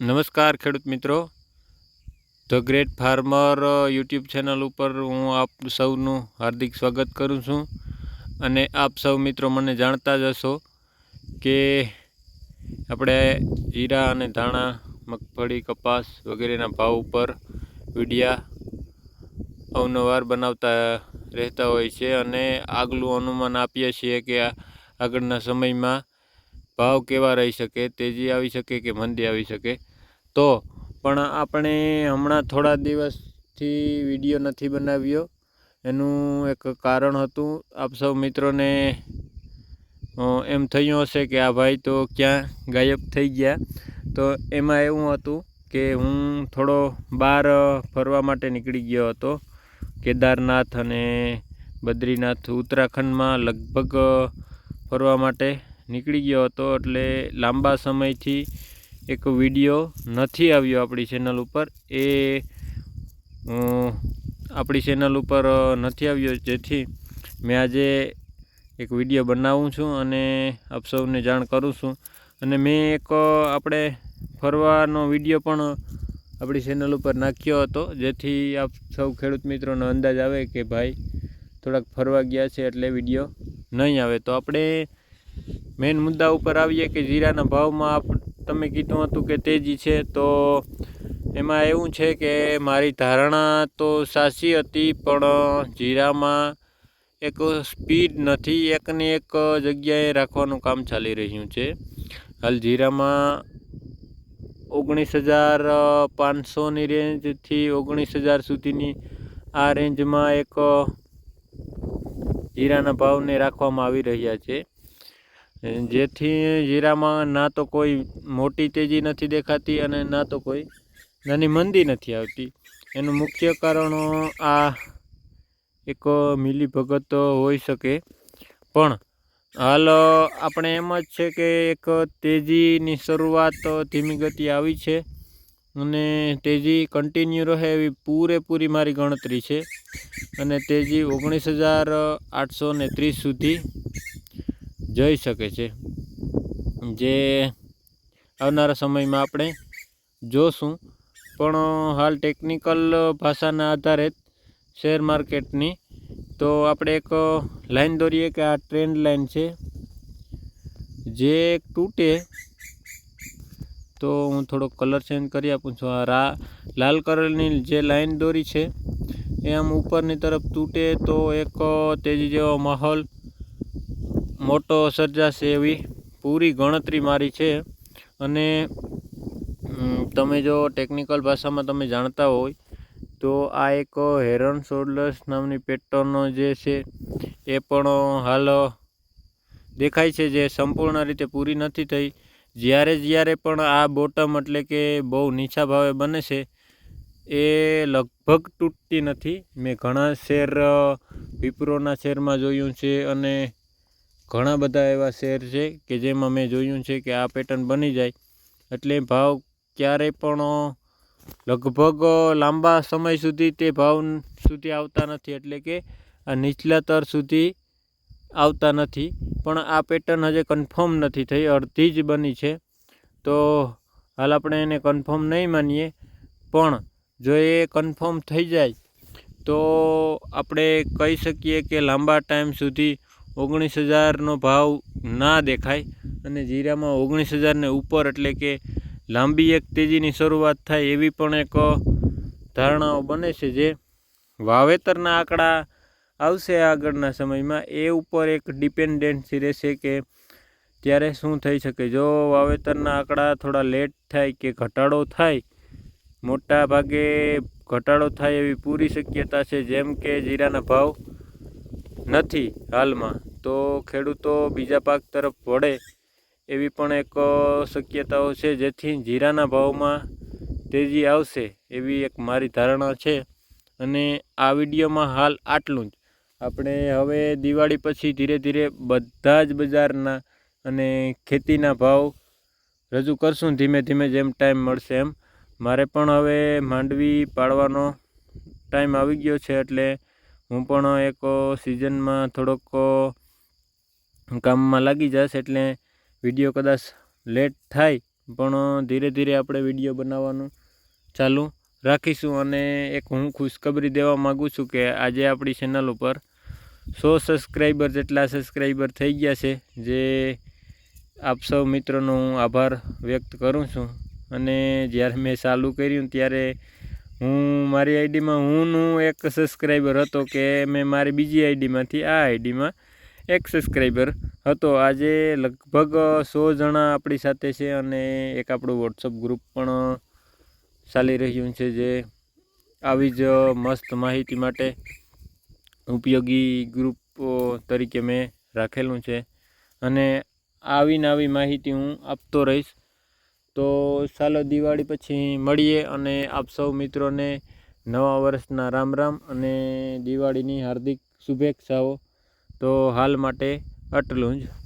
નમસ્કાર ખેડૂત મિત્રો. The great farmer YouTube channel ઉપર હું આપ સૌનું હાર્દિક સ્વાગત કરું છું. અને આપ સૌ મિત્રો મને જાણતા જ હશો કે આપણે જીરા અને ધાણા, મગફળી, કપાસ વગેરેના ભાવ ઉપર વિડીયા અવનવાર બનાવતા રહેતા હોય છે અને આગલું અનુમાન આપીએ છીએ કે આગળના સમયમાં ભાવ કેવા રહી શકે, તેજી આવી શકે કે મંદી આવી શકે? તો પણ આપણે હમણાં થોડા દિવસથી વીડિયો નથી બનાવ્યો. એનું એક કારણ હતું. આપ સૌ મિત્રોને એમ થયું હશે કે આ ભાઈ તો ક્યાં ગાયબ થઈ ગયા. તો એમાં એવું હતું કે હું થોડો બહાર ફરવા માટે નીકળી ગયો હતો. કેદારનાથ અને બદ્રીનાથ ઉત્તરાખંડમાં લગભગ ફરવા માટે. નીકળી ગયો હતો એટલે લાંબા સમયથી એક વીડિયો નથી આવ્યો આપણી ચેનલ ઉપર. એ આપણી ચેનલ ઉપર નથી આવ્યો, જેથી મેં આજે એક વીડિયો બનાવું છું અને આપ સૌને જાણ કરું છું. અને મેં એક આપણે ફરવાનો વીડિયો પણ આપણી ચેનલ ઉપર નાખ્યો હતો, જેથી આપ સૌ ખેડૂત મિત્રોનો અંદાજ આવે કે ભાઈ થોડાક ફરવા ગયા છે એટલે વીડિયો નહીં આવે. તો આપણે મેઇન મુદ્દા ઉપર આવીએ કે જીરાના ભાવમાં આપ, તમે કીધું હતું કે તેજી છે, તો એમાં એવું છે કે મારી ધારણા તો સાચી હતી, પણ જીરામાં એક સ્પીડ નથી, એકને એક જગ્યાએ રાખવાનું કામ ચાલી રહ્યું છે. હાલ જીરામાં ઓગણીસ હજાર પાંચસોની રેન્જથી ઓગણીસ હજાર સુધીની આ રેન્જમાં એક જીરાના ભાવને રાખવામાં આવી રહ્યા છે. જેથી જીરામાં ના તો કોઈ મોટી તેજી નથી દેખાતી અને ના તો કોઈ નાની મંદી નથી આવતી. એનું મુખ્ય કારણ આ એક મિલીભગત હોઈ શકે. પણ હાલ આપણે એમ જ છે કે એક તેજીની શરૂઆત ધીમી ગતિ આવી છે અને તેજી કન્ટિન્યુ રહે એવી પૂરેપૂરી મારી ગણતરી છે. અને તેજી ઓગણીસ હજાર આઠસો ત્રીસ સુધી જઈ શકે છે. જે આવનારા સમયમાં આપણે જોશું. પણ, હાલ ટેકનિકલ ભાષાના આધારે શેર માર્કેટની તો આપણે એક લાઈન દોરીએ કે આ ટ્રેન્ડ લાઈન છે. જે તૂટે, તો હું થોડો કલર ચેન્જ કરી આપું છું. આ રા, લાલ કલરની જે લાઈન દોરી છે, એ આમ ઉપરની તરફ તૂટે તો એક તેજી જેવો માહોલ મોટો સર્જાશે એવી પૂરી ગણતરી મારી છે. અને તમે જો ટેકનિકલ ભાષામાં તમે જાણતા હોય, તો આ એક હેરન શોલ્ડર્સ નામની પેટર્નનો જે છે, એ પણ હાલ દેખાય છે જે સંપૂર્ણ રીતે પૂરી નથી થઈ. જ્યારે જ્યારે પણ આ બોટમ એટલે કે બહુ નીચા ભાવે બને છે, એ લગભગ તૂટતી નથી. મેં ઘણા શેર વિપ્રોના શેરમાં જોયું છે અને ઘણા બધા એવા શેર છે કે જેમાં મેં જોયું છે કે આ પેટર્ન બની જાય. એટલે ભાવ ક્યારેય પણ લગભગ લાંબા સમય સુધી તે ભાવ સુધી આવતા નથી. એટલે કે આ નીચલા તર સુધી આવતા નથી. પણ આ પેટર્ન હજે કન્ફર્મ નથી થઈ. અડધી જ બની છે. તો હાલ આપણે એને કન્ફર્મ નહીં માનીએ. પણ જો એ કન્ફર્મ થઈ જાય, તો આપણે કહી શકીએ કે લાંબા ટાઈમ સુધી ઓગણીસ હજારનો ભાવ ના દેખાય અને જીરામાં ઓગણીસ હજારને ઉપર એટલે કે લાંબી એક તેજીની શરૂઆત થાય એવી પણ એક ધારણાઓ બને છે જે વાવેતરના આંકડા આવશે આગળના સમયમાં. એ ઉપર એક ડિપેન્ડન્સી રહેશે કે ત્યારે શું થઈ શકે. જો વાવેતરના આંકડા થોડા લેટ થાય કે ઘટાડો થાય, મોટા ભાગે ઘટાડો થાય એવી પૂરી શક્યતા છે, જેમ કે જીરાના ભાવ નથી હાલમાં. તો ખેડૂતો બીજા પાક તરફ વળે એવી પણ એક શક્યતાઓ છે, જેથી જીરાના ભાવમાં તેજી આવશે એવી એક મારી ધારણા છે. અને આ વિડીયોમાં હાલ આટલું જ. આપણે હવે દિવાળી પછી ધીરે ધીરે બધા જ બજારના અને ખેતીના ભાવ રજૂ કરશું, ધીમે ધીમે જેમ ટાઈમ મળશે એમ. મારે પણ હવે માંડવી પાડવાનો ટાઈમ આવી ગયો છે એટલે હું પણ એક સિઝનમાં થોડોક કામમાં લાગી જશે એટલે વીડિયો કદાચ લેટ થાય, પણ ધીરે ધીરે આપણે વીડિયો બનાવવાનું ચાલુ રાખીશું અને એક હું ખુશખબરી દેવા માગું છું કે આજે આપણી ચેનલ ઉપર સો સબસ્ક્રાઈબર જેટલા સબસ્ક્રાઈબર થઈ ગયા છે, જે આપ સૌ મિત્રોનો હું આભાર વ્યક્ત કરું છું. અને જ્યારે મેં ચાલુ કર્યું ત્યારે હું મારી આઈડીમાં હુંનું એક સબસ્ક્રાઈબર હતો કે મેં મારી બીજી આઈડીમાંથી આ આઈડીમાં એક સબસ્ક્રાઈબર હતો. આજે લગભગ સો જણા આપણી સાથે છે અને એક આપણું વોટ્સઅપ ગ્રુપ પણ ચાલી રહ્યું છે જે આવી જ મસ્ત માહિતી માટે ઉપયોગી ગ્રુપ તરીકે મેં રાખેલું છે. અને આવી નવી માહિતી હું આપતો રહીશ. તો ચાલો દિવાળી પછી મળીએ અને આપ સૌ મિત્રોને નવા વર્ષના રામ રામ અને દિવાળીની હાર્દિક શુભેચ્છાઓ. તો હાલ માટે આટલું જ.